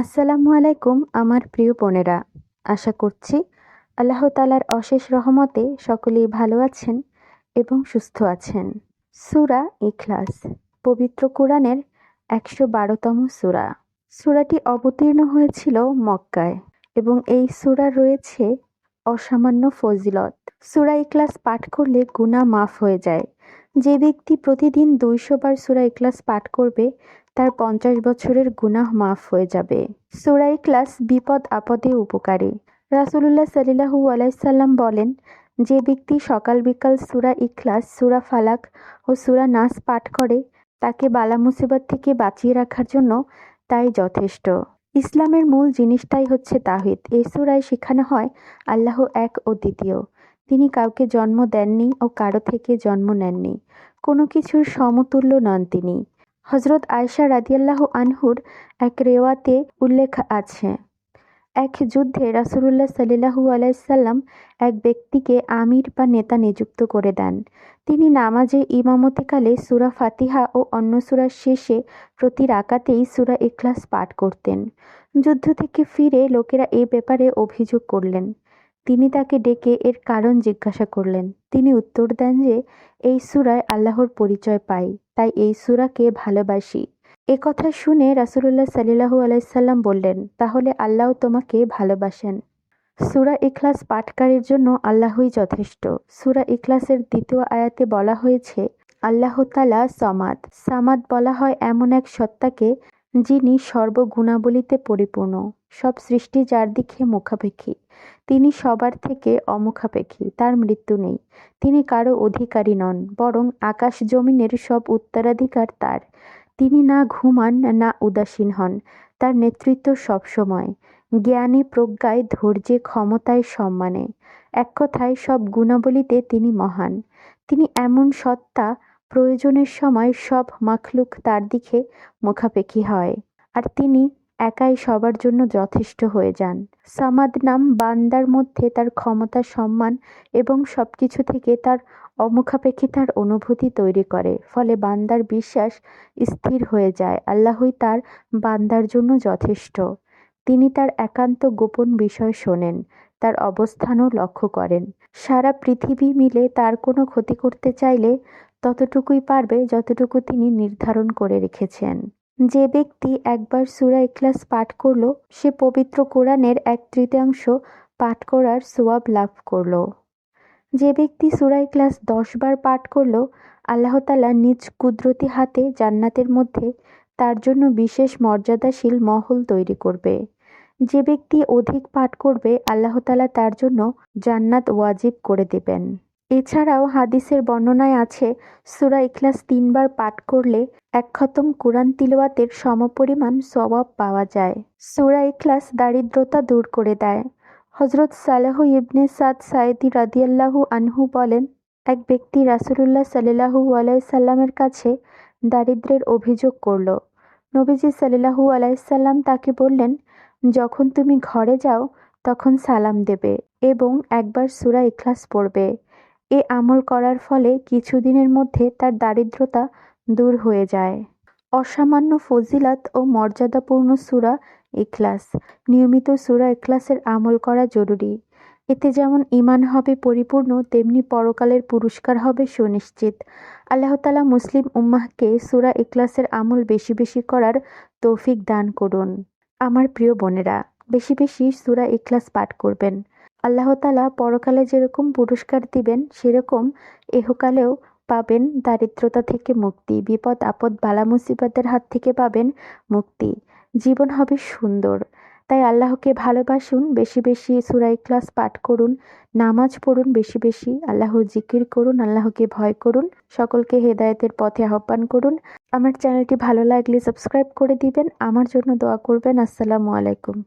আসসালামু আলাইকুম, আমার প্রিয় বোনেরা। আশা করছি আল্লাহ তালার অশেষ রহমতে সকলেই ভালো আছেন এবং সুস্থ আছেন। সুরা ইখলাস, পবিত্র কোরআনের একশো বারোতম সুরা। সুরাটি অবতীর্ণ হয়েছিল মক্কায় এবং এই সুরা রয়েছে অসামান্য ফজিলত। সুরা ইখলাস পাঠ করলে গুণা মাফ হয়ে যায়। যে ব্যক্তি প্রতিদিন দুইশো বার সুরা ইখলাস পাঠ করবে, তার পঞ্চাশ বছরের গুনাহ মাফ হয়ে যাবে। সুরাই ক্লাস বিপদ আপদে উপকারী। রাসুলুল্লাহ সাল্লাহু আলাইসাল্লাম বলেন, যে ব্যক্তি সকাল বিকাল সুরা ইখলাস, সুরা ফালাক ও সুরা নাস পাঠ করে, তাকে বালা মুসিবত থেকে বাঁচিয়ে রাখার জন্য তাই যথেষ্ট। ইসলামের মূল জিনিসটাই হচ্ছে তাহিদ। এই সুরায় শেখানো হয় আল্লাহ এক ও দ্বিতীয়। তিনি কাউকে জন্ম দেননি ও কারও থেকে জন্ম নেননি। কোনো কিছুর সমতুল্য নন তিনি। হজরত আয়সা রাদিয়াল্লাহু আনহুর এক রেওয়াতে উল্লেখ আছে, এক যুদ্ধে রাসুলুল্লাহ সাল্লাহু আলাইসাল্লাম এক ব্যক্তিকে আমির বা নেতা নিযুক্ত করে দেন। তিনি নামাজে ইমামতিকালে সুরা ফাতিহা ও অন্য সুরার শেষে প্রতি রাকাতেই সুরা ইখলাস পাঠ করতেন। যুদ্ধ থেকে ফিরে লোকেরা এ ব্যাপারে অভিযোগ করলেন। তিনি তাকে ডেকে এর কারণ জিজ্ঞাসা করলেন। তিনি উত্তর দেন যে, এই সুরায় আল্লাহর পরিচয় পাই, তাই এই সুরাকে ভালোবাসি। এ কথা শুনে রাসুলুল্লাহ সাল্লাহু আলাইসাল্লাম বললেন, তাহলে আল্লাহ তোমাকে ভালোবাসেন। সুরা ইখলাস পাঠকারীর জন্য আল্লাহই যথেষ্ট। সুরা ইখলাসের দ্বিতীয় আয়াতে বলা হয়েছে, আল্লাহ তালা সমাদ। সামাদ বলা হয় এমন এক সত্তাকে যিনি সর্বগুণাবলিতে পরিপূর্ণ, সব সৃষ্টি যার দিকে মুখাপেক্ষী। তিনি সবার থেকে অমুখাপেক্ষী, তার মৃত্যু নেই। তিনি কারও অধিকারী নন, বরং আকাশ জমিনের সব উত্তরাধিকার তার। তিনি না ঘুমান, না উদাসীন হন, তার নেতৃত্ব সবসময় জ্ঞানে প্রজ্ঞায় ধৈর্যে ক্ষমতায় সম্মানে। এক কথায় সব গুণাবলীতে তিনি মহান। তিনি এমন সত্তা প্রয়োজনের সময় সব মাখলুক তার দিকে মুখাপেক্ষী হয়। আর তিনি একাই সবার জন্য যথেষ্ট হয়ে যান। সামাদ নাম বান্দার মধ্যে তার ক্ষমতা, সম্মান এবং সব কিছু থেকে তার অমুখাপেক্ষিতার অনুভূতি তৈরি করে। ফলে বান্দার বিশ্বাস স্থির হয়ে যায়। আল্লাহই তার বান্দার জন্য যথেষ্ট। তিনি তার একান্ত গোপন বিষয় শোনেন, তার অবস্থানও লক্ষ্য করেন। সারা পৃথিবী মিলে তার কোনো ক্ষতি করতে চাইলে ততটুকুই পারবে যতটুকু তিনি নির্ধারণ করে রেখেছেন। যে ব্যক্তি একবার সুরা ইখলাস পাঠ করল, সে পবিত্র কোরআনের এক তৃতীয়াংশ পাঠ করার সোয়াব লাভ করল। যে ব্যক্তি সুরা ইখলাস দশবার পাঠ করল আল্লাহতালা নিজ কুদরতি হাতে জান্নাতের মধ্যে তার জন্য বিশেষ মর্যাদাশীল মহল তৈরি করবে। যে ব্যক্তি অধিক পাঠ করবে আল্লাহতালা তার জন্য জান্নাত ওয়াজিব করে দেবেন। এছাড়াও হাদিসের বর্ণনায় আছে, সুরা ইখলাস তিনবার পাঠ করলে এক খতম কোরআন তিলওয়াতের সমপরিমাণ স্বভাব পাওয়া যায়। সুরা ইখলাস দারিদ্রতা দূর করে দেয়। হজরত সালেহ ইবনে সাদ সাইদি রাদিয়াল্লাহু আনহু বলেন, এক ব্যক্তি রাসুলুল্লাহ সাল্লাহু আলাইসাল্লামের কাছে দারিদ্রের অভিযোগ করল। নবীজি সাল্লাহু আলাইসাল্লাম তাকে বললেন, যখন তুমি ঘরে যাও, তখন সালাম দেবে এবং একবার সুরা ইখলাস পড়বে। এ আমল করার ফলে কিছুদিনের মধ্যে তার দারিদ্রতা দূর হয়ে যায়। অসামান্য ফজিলাত ও মর্যাদাপূর্ণ সুরা ইখলাস। নিয়মিত সুরা ইখলাসের আমল করা জরুরি। এতে যেমন ইমান হবে পরিপূর্ণ, তেমনি পরকালের পুরস্কার হবে সুনিশ্চিত। আল্লাহ তালা মুসলিম উম্মাহকে সুরা ইখলাসের আমল বেশি বেশি করার তৌফিক দান করুন। আমার প্রিয় বোনেরা, বেশি বেশি সুরা ইখলাস পাঠ করবেন। আল্লাহ তালা পরকালে যেরকম পুরস্কার দিবেন, সেরকম এহকালেও পাবেন দারিদ্রতা থেকে মুক্তি, বিপদ, আপদ, বালা মুসিবতের হাত থেকে পাবেন মুক্তি। জীবন হবে সুন্দর। তাই আল্লাহকে ভালোবাসুন, বেশি বেশি সুরাই ক্লাস পাঠ করুন, নামাজ পড়ুন বেশি বেশি, আল্লাহ জিকির করুন, আল্লাহকে ভয় করুন, সকলকে হেদায়েতের পথে আহ্বান করুন। আমার চ্যানেলটি ভালো লাগলে সাবস্ক্রাইব করে দিবেন। আমার জন্য দোয়া করবেন। আসসালামু আলাইকুম।